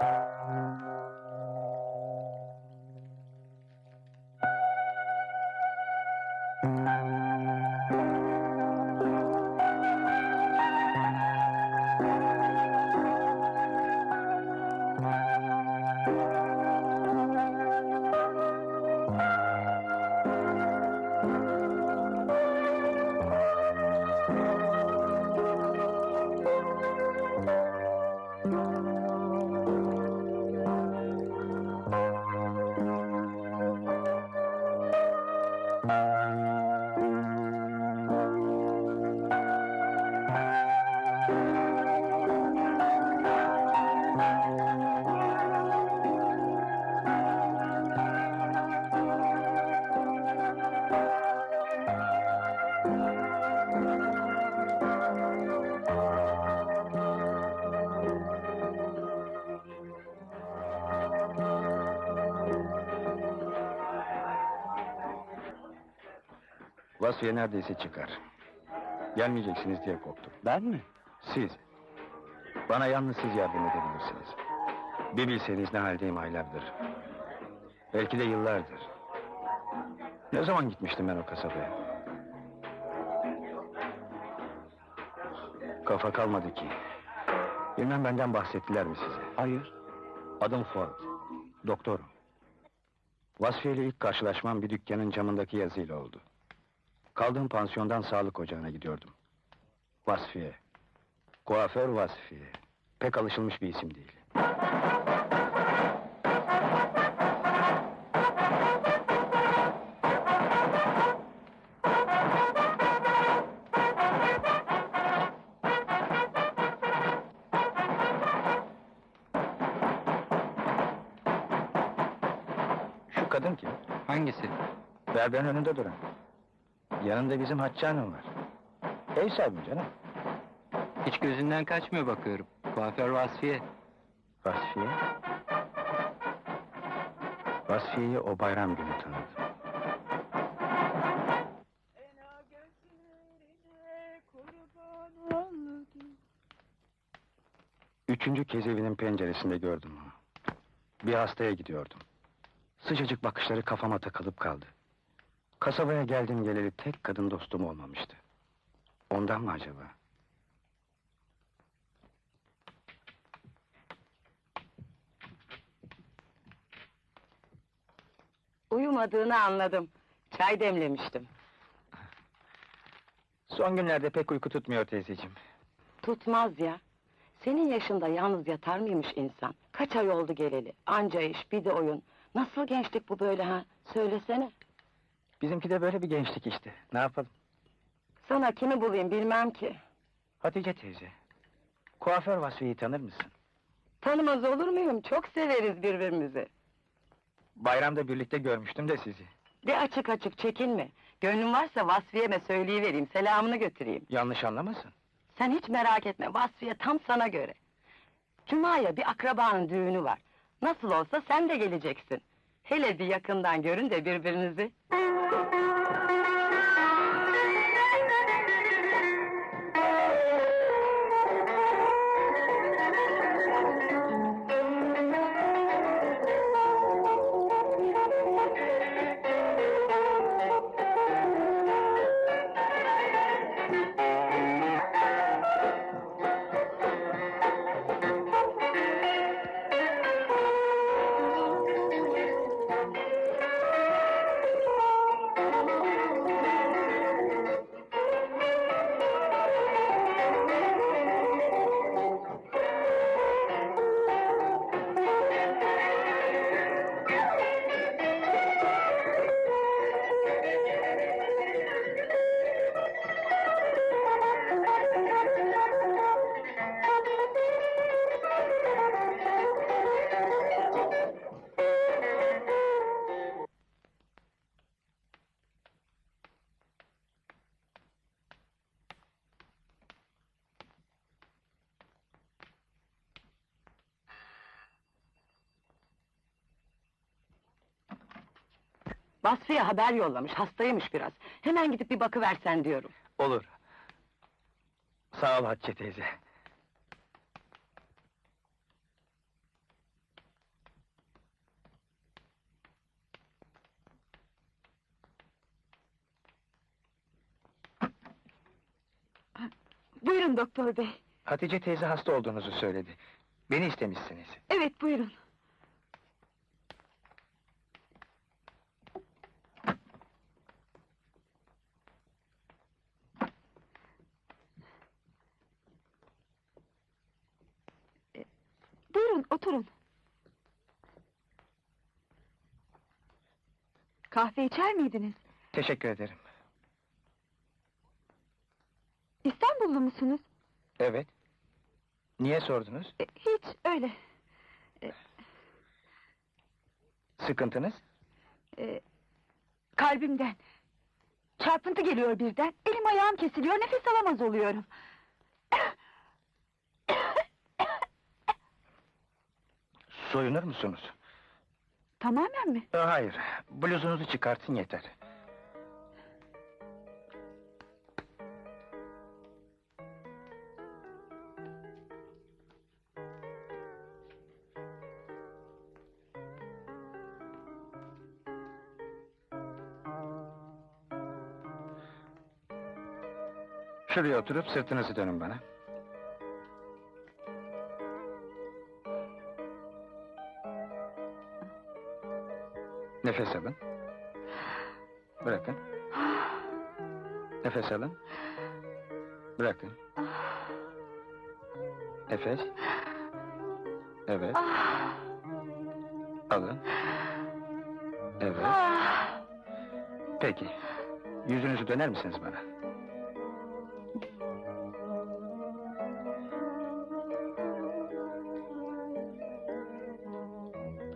Bye. uh... Vasfiye neredeyse çıkar. Gelmeyeceksiniz diye korktum. Ben mi? Siz. Bana yalnız siz yardım edebilirsiniz. Bir bilseniz ne haldeyim aylardır. Belki de yıllardır. Ne zaman gitmiştim ben o kasabaya? Kafa kalmadı ki. Bilmem benden bahsettiler mi size? Hayır. Adım Ford. Doktorum. Vasfiye ile ilk karşılaşmam bir dükkanın camındaki yazıyla oldu. Kaldığım pansiyondan sağlık ocağına gidiyordum. Vasfiye. Kuaför Vasfiye. Pek alışılmış bir isim değil. Şu kadın kim? Hangisi? Berberin önünde duran. Yanında bizim Hatice Hanım var. Ev sahibim canım. Hiç gözünden kaçmıyor bakıyorum. Kuaför Vasfiye. Vasfiye. Vasfiye'yi o bayram günü tanıdım. Üçüncü kez evinin penceresinde gördüm onu. Bir hastaya gidiyordum. Sıcacık bakışları kafama takılıp kaldı. Kasabaya geldim geleli tek kadın dostum olmamıştı. Ondan mı acaba? Uyumadığını anladım. Çay demlemiştim. Son günlerde pek uyku tutmuyor teyzeciğim. Tutmaz ya. Senin yaşında yalnız yatar mıymış insan? Kaç ay oldu geleli? Anca iş, bir de oyun. Nasıl gençlik bu böyle ha? Söylesene. Bizimki de böyle bir gençlik işte. Ne yapalım? Sana kimi bulayım bilmem ki. Hatice teyze. Kuaför Vasfiye'yi tanır mısın? Tanımaz olur muyum? Çok severiz birbirimizi. Bayramda birlikte görmüştüm de sizi. De açık açık çekinme. Gönlün varsa Vasfiye'me söyleyivereyim, selamını götüreyim. Yanlış anlamasın. Sen hiç merak etme, Vasfiye tam sana göre. Cuma'ya bir akrabanın düğünü var. Nasıl olsa sen de geleceksin. Hele bir yakından görün de birbirinizi. Vasfiye haber yollamış, hastaymış biraz. Hemen gidip bir bakıversen diyorum. Olur. Sağ ol Hatice teyze. Buyurun doktor bey. Hatice teyze hasta olduğunuzu söyledi. Beni istemişsiniz. Evet buyurun. E, Buyurun oturun. Kahve içer miydiniz? Teşekkür ederim. İstanbullu musunuz? Evet. Niye sordunuz? E, Hiç öyle. Sıkıntınız? E, kalbimden. Çarpıntı geliyor birden. Elim ayağım kesiliyor, nefes alamaz oluyorum. Soyunur musunuz? Tamamen mi? Ee, Hayır. Bluzunuzu çıkartın yeter. Şuraya oturup sırtınızı dönün bana. Nefes alın. Bırakın. Nefes alın. Bırakın. Nefes. Evet. Alın. Evet. Peki. Yüzünüzü döner misiniz bana?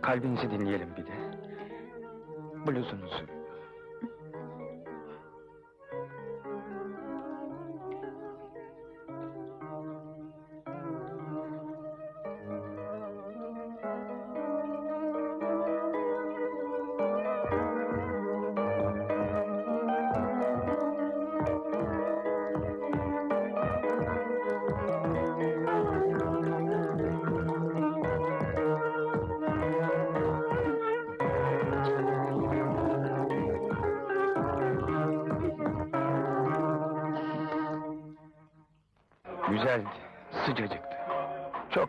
Kalbinizi dinleyelim bir de. Bluzunuzu.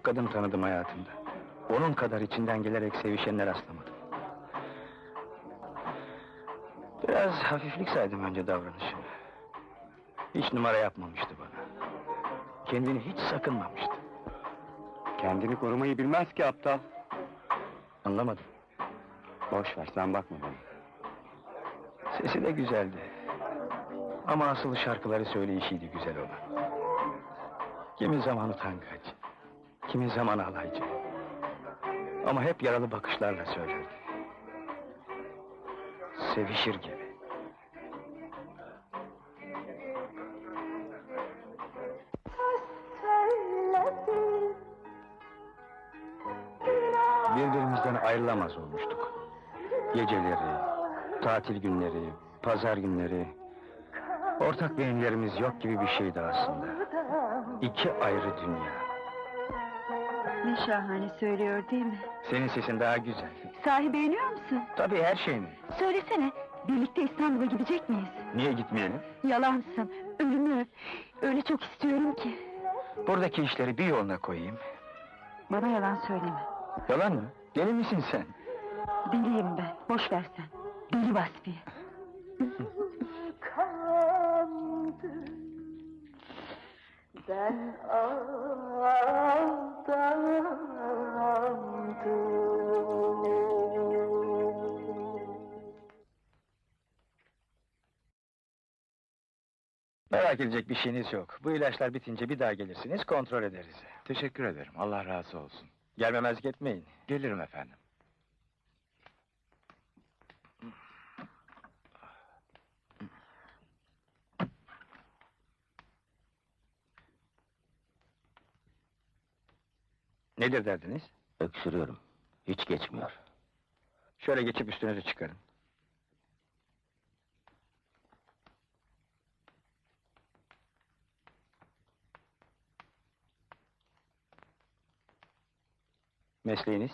Kadın tanıdım hayatımda. Onun kadar içinden gelerek sevişenler rastlamadım. Biraz hafiflik saydım önce davranışını. Hiç numara yapmamıştı bana. Kendini hiç sakınmamıştı. Kendini korumayı bilmez ki aptal. Anlamadım. Boş ver, sen bakma bana. Sesi de güzeldi. Ama asıl şarkıları söyleyişiydi güzel olan. Kimi zaman utangaç, kimi zaman alaycı. Ama hep yaralı bakışlarla söylerdi. Sevişir gibi. Birbirimizden ayrılamaz olmuştuk. Geceleri, tatil günleri, pazar günleri... Ortak beyinlerimiz yok gibi bir şeydi aslında. İki ayrı dünya. Ne şahane söylüyor değil mi? Senin sesin daha güzel. Sahi beğeniyor musun? Tabii her şey mi? Söylesene, birlikte İstanbul'a gidecek miyiz? Niye gitmeyelim? Yalansın, ölümü öp. Öyle çok istiyorum ki. Buradaki işleri bir yoluna koyayım. Bana yalan söyleme. Yalan mı? Deli misin sen? Deliyim ben, boş ver sen. Deli Vasfiye. Ben Merak edecek bir şeyiniz yok. Bu ilaçlar bitince bir daha gelirsiniz, kontrol ederiz. Teşekkür ederim. Allah razı olsun. Gelmemezlik etmeyin. Gelirim efendim. Nedir derdiniz? Öksürüyorum. Hiç geçmiyor. Şöyle geçip üstünüzü çıkarın. Mesleğiniz?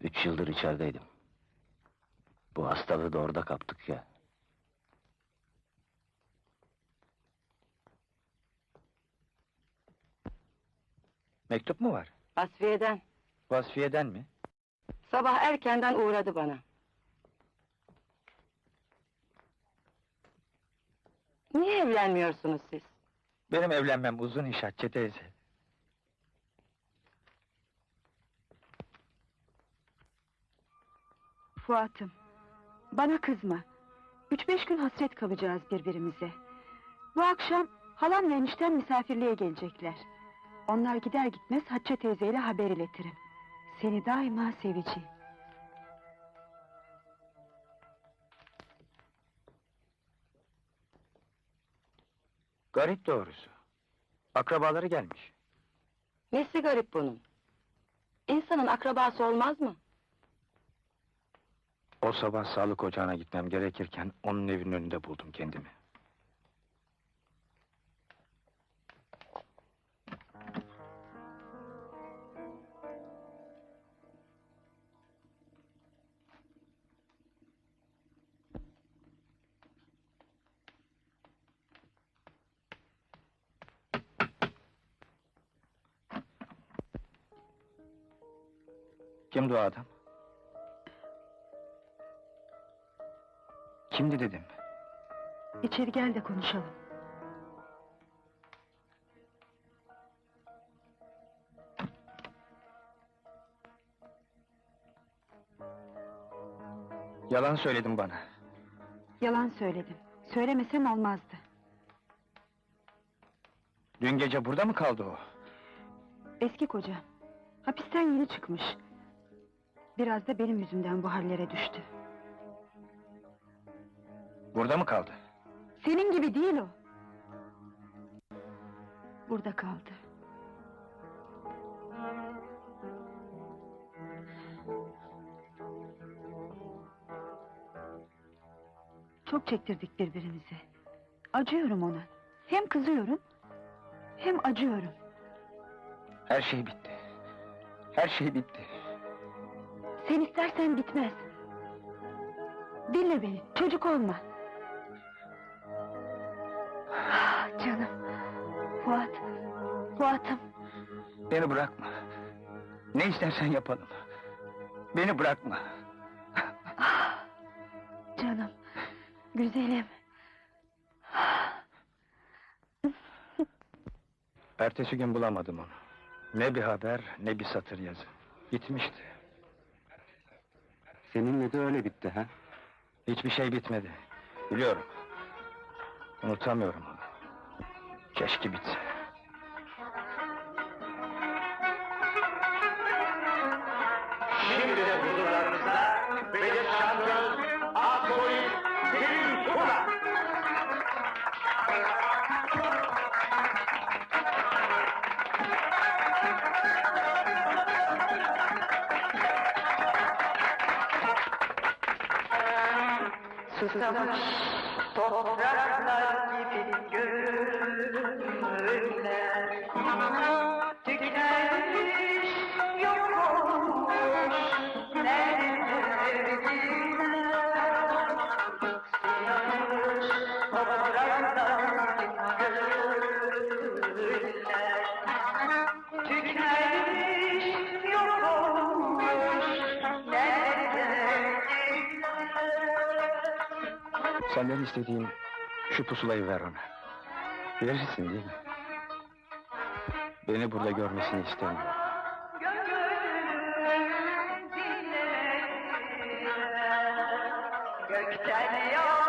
Üç yıldır içerideydim. Bu hastalığı da orada kaptık ya. Mektup mu var? Vasfiye'den. Vasfiye'den mi? Sabah erkenden uğradı bana. Niye evlenmiyorsunuz siz? Benim evlenmem uzun iş Hatice teyze. Fuat'ım, bana kızma. Üç beş gün hasret kalacağız birbirimize. Bu akşam halam ve enişten misafirliğe gelecekler. Onlar gider gitmez Hatice teyzeyle haber iletirim. Seni daima seveceğim. Garip doğrusu. Akrabaları gelmiş. Nesi garip bunun? İnsanın akrabası olmaz mı? O sabah sağlık ocağına gitmem gerekirken onun evinin önünde buldum kendimi. Kimdi o adam? İçeri gel de konuşalım. Yalan söyledin bana. Yalan söyledim. Söylemesem olmazdı. Dün gece burada mı kaldı o? Eski kocam. Hapisten yeni çıkmış. Biraz da benim yüzümden bu hallere düştü. Burada mı kaldı? Senin gibi değil o. Burada kaldı. Çok çektirdik birbirimize. Acıyorum ona. Hem kızıyorum, hem acıyorum. Her şey bitti. Her şey bitti. Sen istersen bitmez. Dinle beni, çocuk olma. Fuat, Fuat'ım. Beni bırakma. Ne istersen yapalım. Beni bırakma. Ah, Canım, güzelim. Ertesi gün bulamadım onu. Ne bir haber, ne bir satır yazı. Gitmişti. Seninle de öyle bitti ha? Hiçbir şey bitmedi. Biliyorum. Unutamıyorum onu. Keşke bitse. Şimdi de huzurlarınızda Bedir Şanlı, Aksoy, Selim Tuna. Susamış topraklar gibi gönüller Tükenmiş istediğim şu pusulayı ver ona. Verirsin değil mi? Beni burada görmesini istemiyorum. Gökten yağmur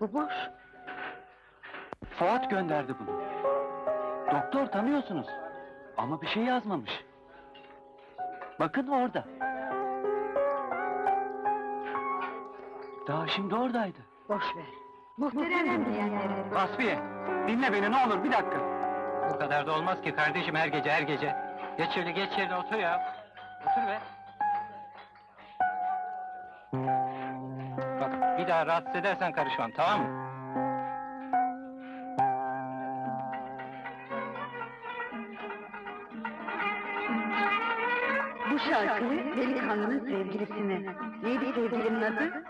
unutmuşsunuz. Bu boş. Fuat gönderdi bunu. Doktor tanıyorsunuz. Ama bir şey yazmamış. Bakın orada. Daha şimdi oradaydı. Boş ver. Muhterem diyenlere. Vasfiye, dinle beni ne olur bir dakika. Bu kadar da olmaz ki kardeşim her gece her gece. Geç şöyle geç yerine otur ya. Otur be. Bir daha rahatsız edersen karışmam tamam mı? Bu şarkıyı delikanlının sevgilisine. Neydi sevgilinin adı?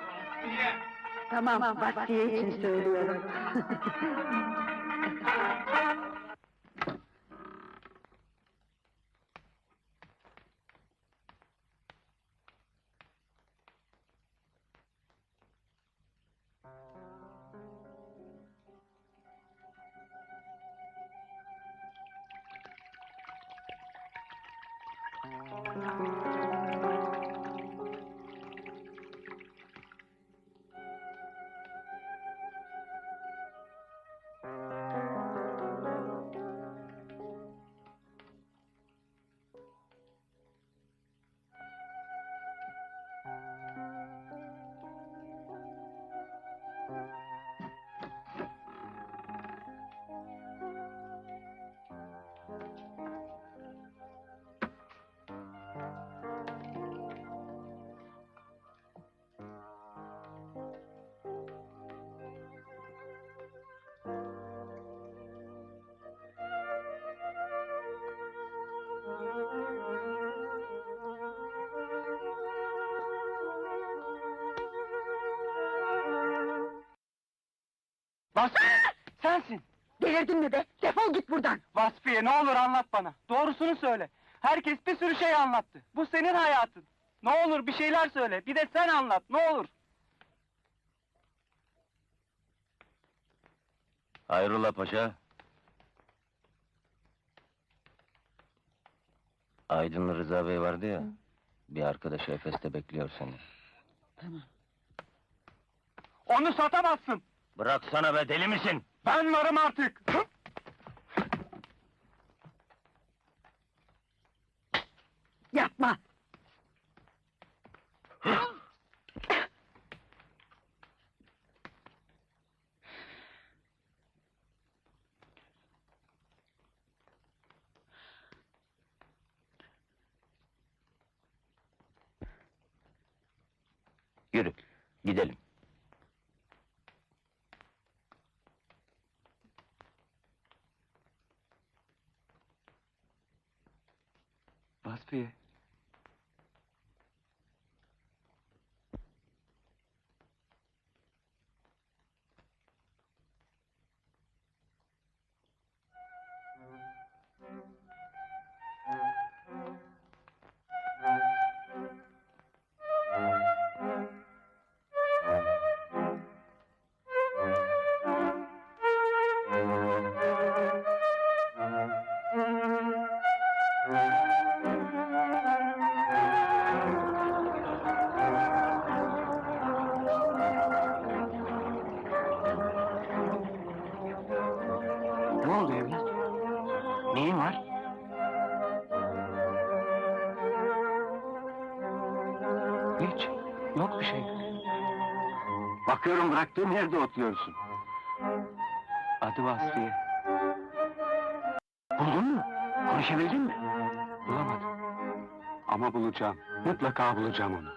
Tamam, Vasfiye için söylüyorum. Vasfiye, sensin. Delirdin mi be? Defol git buradan. Vasfiye ne olur anlat bana. Doğrusunu söyle. Herkes bir sürü şey anlattı. Bu senin hayatın. Ne olur bir şeyler söyle. Bir de sen anlat ne olur. Hayrola paşa? Aydınlı Rıza Bey vardı ya. Bir arkadaşı Efes'te bekliyor seni. Onu satamazsın. Bıraksana be deli misin? Ben varım artık. Yapma. Yürü, gidelim. Hiç. Yok bir şey. Bakıyorum bıraktığın yerde otluyorsun. Adı Vasfiye. Buldun mu? Konuşabildin mi? Bulamadım. Ama bulacağım. Mutlaka bulacağım onu.